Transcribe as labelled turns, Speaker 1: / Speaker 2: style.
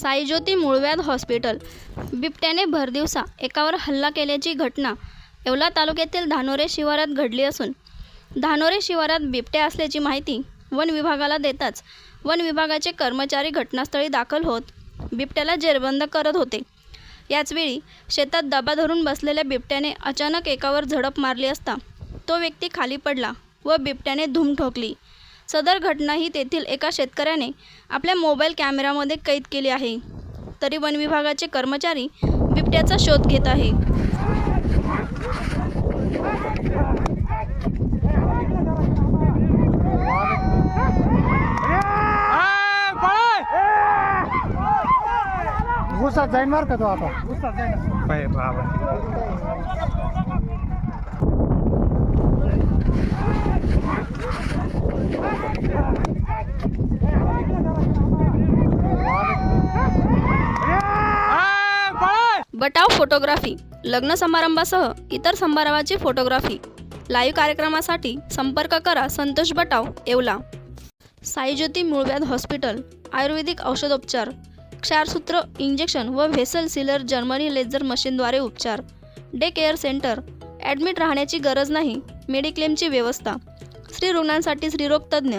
Speaker 1: साईज्योती मूळव्याध हॉस्पिटल. बिबट्याने भरदिवसा एकावर हल्ला केल्याची घटना येवला तालुक्यातील धानोरे शिवारात घडली असून धानोरे शिवारात बिबट्या असल्याची माहिती वन विभागाला देताच वन विभागाचे कर्मचारी घटनास्थळी दाखल होत बिबट्याला जेरबंद करत होते. याचवेळी शेतात दबा धरून बसलेल्या बिबट्याने अचानक एकावर झडप मारली असता तो व्यक्ती खाली पडला व बिबट्याने धूम ठोकली. सदर घटना ही तेथील एका शेतकऱ्याने आपल्या मोबाईल कॅमेरामध्ये कैद केली आहे. तरी वन विभागाचे कर्मचारी बिबट्याचा शोध घेत आहे.
Speaker 2: जाईन मार का तो आता?
Speaker 3: बाबा.
Speaker 1: बटाव फोटोग्राफी लग्न समारंभासह इतर समारंभाची फोटोग्राफी. लाईव्ह कार्यक्रमासाठी संपर्क करा संतोष बटाव येवला. साईज्योती मूळव्याध हॉस्पिटल आयुर्वेदिक औषधोपचार. क्षारसूत्र इंजेक्शन व व्हेसल सिलर जर्मनी लेझर मशीनद्वारे उपचार. डे केअर सेंटर ॲडमिट राहण्याची गरज नाही मेडिक्लेमची व्यवस्था. स्त्री रुग्णांसाठी स्त्रीरोगतज्ञ